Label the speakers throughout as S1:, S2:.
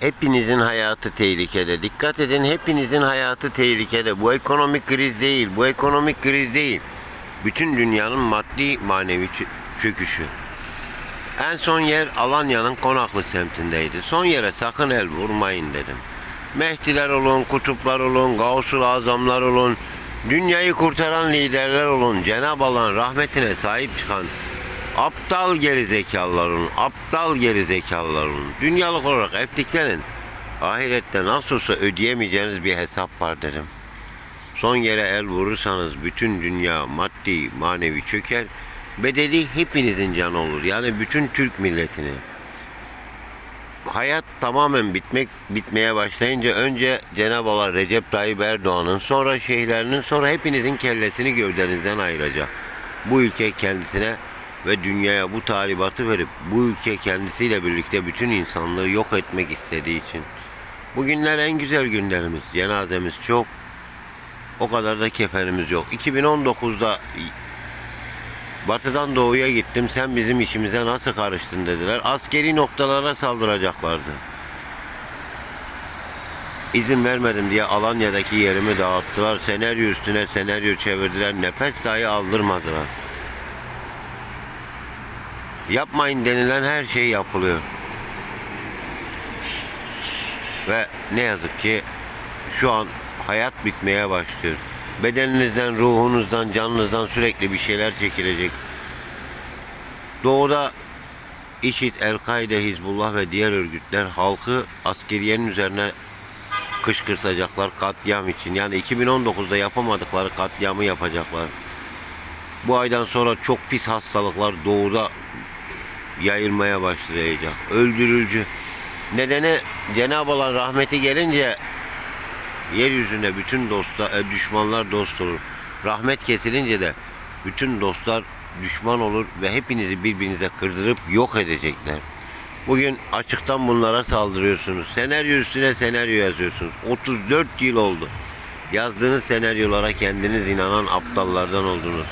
S1: Hepinizin hayatı tehlikede. Dikkat edin hepinizin hayatı tehlikede. Bu ekonomik kriz değil. Bu ekonomik kriz değil. Bütün dünyanın maddi manevi çö- çöküşü. En son yer Alanya'nın Konaklı semtindeydi. Son yere sakın el vurmayın dedim. Mehdiler olun, kutuplar olun, Gavsul Azamlar olun, dünyayı kurtaran liderler olun, Cenab-ı Allah'ın rahmetine sahip çıkan aptal gerizekalılar olun, aptal gerizekalılar olun. Dünyalık olarak ettiklerin ahirette nasıl olsa ödeyemeyeceğiniz bir hesap var dedim. Son yere el vurursanız bütün dünya maddi manevi çöker. Bedeli hepinizin canı olur. Yani bütün Türk milletini. Hayat tamamen bitmek bitmeye başlayınca önce Cenab-ı Allah Recep Tayyip Erdoğan'ın sonra şeyhlerinin sonra hepinizin kellesini gövdenizden ayıracak. Bu ülke kendisine ve dünyaya bu talimatı verip bu ülke kendisiyle birlikte bütün insanlığı yok etmek istediği için. Bugünler en güzel günlerimiz. Cenazemiz çok. O kadar da kefenimiz yok. 2019'da Batıdan doğuya gittim. Sen bizim işimize nasıl karıştın dediler. Askeri noktalara saldıracaklardı. İzin vermedim diye Alanya'daki yerimi dağıttılar. Senaryo üstüne senaryo çevirdiler. Nefes dahi aldırmadılar. Yapmayın denilen her şey yapılıyor. Ve ne yazık ki şu an hayat bitmeye başlıyor. Bedeninizden, ruhunuzdan, canınızdan sürekli bir şeyler çekilecek. Doğuda İŞİD, El-Kaide, Hizbullah ve diğer örgütler halkı askeriyenin üzerine kışkırtacaklar katliam için. Yani 2019'da yapamadıkları katliamı yapacaklar. Bu aydan sonra çok pis hastalıklar doğuda yayılmaya başlayacak. Öldürücü. Nedeni Cenab-ı Allah rahmeti gelince yeryüzüne bütün dostlar, e, düşmanlar dost olur. Rahmet kesilince de bütün dostlar düşman olur ve hepinizi birbirinize kırdırıp yok edecekler. Bugün açıktan bunlara saldırıyorsunuz. Senaryo üstüne senaryo yazıyorsunuz. 34 yıl oldu. Yazdığınız senaryolara kendiniz inanan aptallardan oldunuz.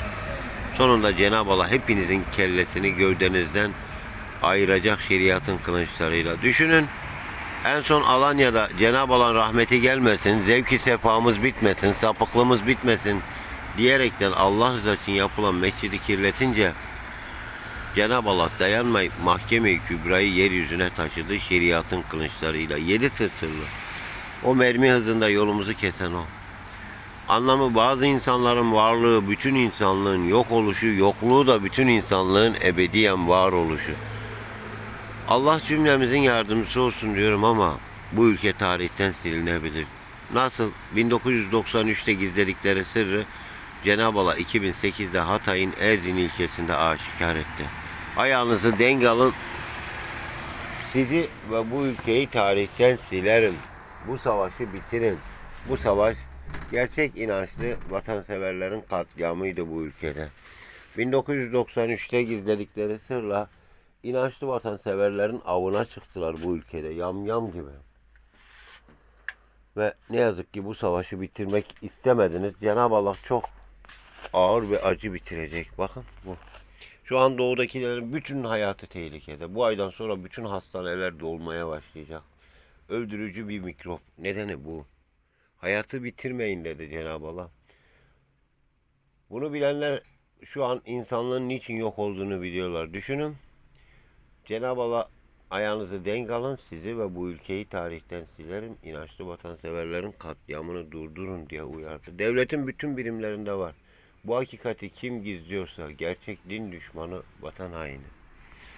S1: Sonunda Cenab-ı Allah hepinizin kellesini gövdenizden ayıracak şeriatın kılıçlarıyla. Düşünün en son Alanya'da Cenab-ı Allah'ın rahmeti gelmesin, zevki sefamız bitmesin, sapıklığımız bitmesin diyerekten Allah rızası için yapılan mescidi kirletince Cenab-ı Allah dayanmayıp mahkeme-i kübrayı yeryüzüne taşıdı şeriatın kılıçlarıyla. Yedi tırtırlı. O mermi hızında yolumuzu kesen o. Anlamı bazı insanların varlığı bütün insanlığın yok oluşu, yokluğu da bütün insanlığın ebediyen var oluşu. Allah cümlemizin yardımcısı olsun diyorum ama bu ülke tarihten silinebilir. Nasıl 1993'te gizledikleri sırrı Cenab-ı Allah 2008'de Hatay'ın Erzin ilçesinde aşikar etti. Ayağınızı denk alın. Sizi ve bu ülkeyi tarihten silerim. Bu savaşı bitirin. Bu savaş gerçek inançlı vatanseverlerin katliamıydı bu ülkede. 1993'te gizledikleri sırla inançlı vatanseverlerin avına çıktılar bu ülkede yamyam gibi. Ve ne yazık ki bu savaşı bitirmek istemediniz. Cenab-ı Allah çok ağır ve acı bitirecek. Bakın bu. Şu an doğudakilerin bütün hayatı tehlikede. Bu aydan sonra bütün hastaneler dolmaya başlayacak. Öldürücü bir mikrop. Nedeni bu. Hayatı bitirmeyin dedi Cenab-ı Allah. Bunu bilenler şu an insanlığın niçin yok olduğunu biliyorlar. Düşünün. Cenab-ı Allah ayağınızı denk alın sizi ve bu ülkeyi tarihten silerim. İnançlı vatanseverlerin katliamını durdurun diye uyardı. Devletin bütün birimlerinde var. Bu hakikati kim gizliyorsa gerçek din düşmanı vatan haini.